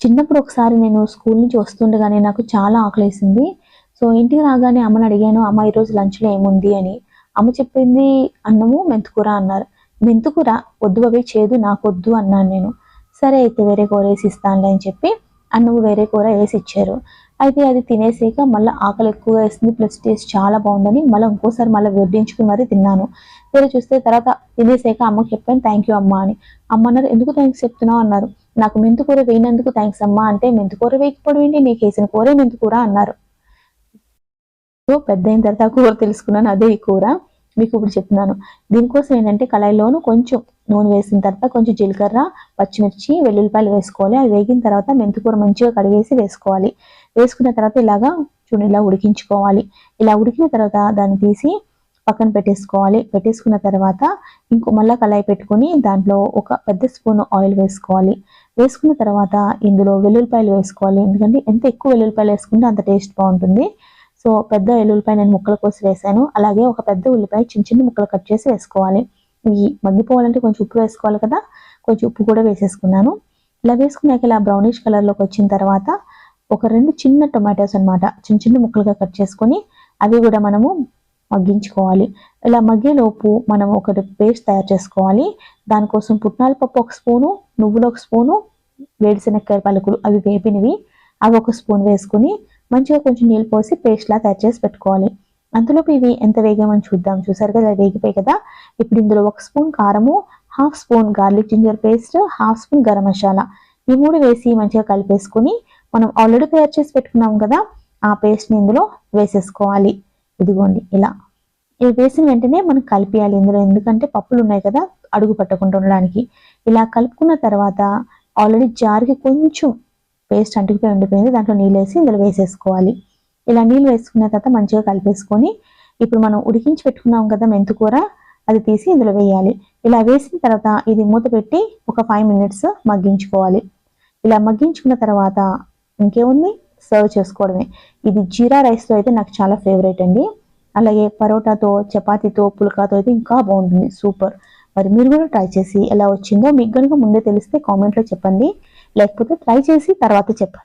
చిన్నప్పుడు ఒకసారి నేను స్కూల్ నుంచి వస్తుండగానే నాకు చాలా ఆకలేసింది. సో ఇంటికి రాగానే అమ్మని అడిగాను అమ్మ ఈరోజు లంచ్లో ఏముంది? అని. అమ్మ చెప్పింది అన్నము మెంతుకూర అన్నారు. మెంతుకూర వద్దు అవి చేదు నాకు వద్దు అన్నాను నేను. సరే అయితే వేరే కూర వేసి ఇస్తానులే అని చెప్పి అన్నము వేరే కూర వేసి ఇచ్చారు. అయితే అది తినేసాక మళ్ళీ ఆకలి ఎక్కువగా వేసింది ప్లస్ టేస్ట్ చాలా బాగుందని మళ్ళీ ఇంకోసారి మళ్ళీ వడ్డించుకుని మరీ తిన్నాను. వేరే చూస్తే తర్వాత తినేసాక అమ్మకి చెప్పాను థ్యాంక్ యూ అమ్మ అని. అమ్మ అన్నారు ఎందుకు థ్యాంక్స్ చెప్తున్నావు? అన్నారు. నాకు మెంతుకూర వేయినందుకు థ్యాంక్స్ అమ్మా అంటే మెంతుకూర వేయకపోవడం ఏంటి? నీకు వేసిన కూరే మెంతుకూర అన్నారు. సో పెద్ద అయిన తర్వాత కూర తెలుసుకున్నాను అదే ఈ కూర మీకు ఇప్పుడు చెప్తున్నాను. దీనికోసం ఏంటంటే కళాయిలోను కొంచెం నూనె వేసిన తర్వాత కొంచెం జీలకర్ర పచ్చిమిర్చి వెల్లుల్లిపాయలు వేసుకోవాలి. అది వేగిన తర్వాత మెంతికూర మంచిగా కడిగేసి వేసుకోవాలి. వేసుకున్న తర్వాత ఇలాగా చూడండి ఇలా ఉడికించుకోవాలి. ఇలా ఉడికిన తర్వాత దాన్ని తీసి పక్కన పెట్టేసుకోవాలి. పెట్టేసుకున్న తర్వాత ఇంకో మళ్ళీ కళాయి పెట్టుకొని దాంట్లో ఒక పెద్ద స్పూన్ ఆయిల్ వేసుకోవాలి. వేసుకున్న తర్వాత ఇందులో వెల్లుల్లిపాయలు వేసుకోవాలి. ఎందుకంటే ఎంత ఎక్కువ వెల్లుల్లిపాయలు వేసుకుంటే అంత టేస్ట్ బాగుంటుంది. సో పెద్ద వెల్లుల్లిపాయ నేను ముక్కల కోసి వేసాను. అలాగే ఒక పెద్ద ఉల్లిపాయ చిన్న చిన్న ముక్కలు కట్ చేసి వేసుకోవాలి. ఇవి మగ్గిపోవాలంటే కొంచెం ఉప్పు వేసుకోవాలి కదా. కొంచెం ఉప్పు కూడా వేసేసుకున్నాను. ఇలా వేసుకున్నాక ఇలా బ్రౌనిష్ కలర్లోకి వచ్చిన తర్వాత ఒక రెండు చిన్న టొమాటోస్ అన్నమాట. చిన్న చిన్న ముక్కలుగా కట్ చేసుకొని అవి కూడా మనము మగ్గించుకోవాలి. ఇలా మగ్గేలోపు మనం ఒకటి పేస్ట్ తయారు చేసుకోవాలి. దానికోసం పుట్నాల పప్పు ఒక స్పూను నువ్వులు ఒక స్పూను వేడిశనక్కాయ పలుకులు అవి వేపినవి. అవి ఒక స్పూన్ వేసుకుని మంచిగా కొంచెం నీళ్ళు పోసి పేస్ట్లా తయారు చేసి పెట్టుకోవాలి. అంతలోపు ఇవి ఎంత వేగామని చూద్దాం. చూసారు కదా వేగిపోయి కదా. ఇప్పుడు ఇందులో ఒక స్పూన్ కారము half spoon garlic ginger paste half spoon garam masala. ఈ మూడు వేసి మంచిగా కలిపేసుకుని మనం ఆల్రెడీ తయారు చేసి పెట్టుకున్నాం కదా ఆ పేస్ట్ని ఇందులో వేసేసుకోవాలి. ఇదిగోండి ఇలా. ఇవి వేసిన వెంటనే మనం కలిపేయాలి ఇందులో. ఎందుకంటే పప్పులు ఉన్నాయి కదా అడుగు పట్టకుండా ఉండడానికి. ఇలా కలుపుకున్న తర్వాత ఆల్రెడీ జార్కి కొంచెం పేస్ట్ అంటుకుపోయి ఉండిపోయింది. దాంట్లో నీళ్ళు వేసి ఇందులో వేసేసుకోవాలి. ఇలా నీళ్ళు వేసుకున్న తర్వాత మంచిగా కలిపేసుకొని ఇప్పుడు మనం ఉడికించి పెట్టుకున్నాం కదా మెంతుకూర అది తీసి ఇందులో వేయాలి. ఇలా వేసిన తర్వాత ఇది మూత పెట్టి ఒక ఫైవ్ మినిట్స్ మగ్గించుకోవాలి. ఇలా మగ్గించుకున్న తర్వాత ఇంకేముంది? సర్వ్ చేసుకోవడమే. ఇది జీరా రైస్తో అయితే నాకు చాలా ఫేవరెట్ అండి. అలాగే పరోటాతో చపాతీతో పుల్కాతో అయితే ఇంకా బాగుంటుంది. సూపర్ మరి మీరు కూడా ట్రై చేసి ఎలా వచ్చిందో మీకు కనుక ముందే తెలిస్తే కామెంట్లో చెప్పండి. లేకపోతే ట్రై చేసి తర్వాత చెప్పండి.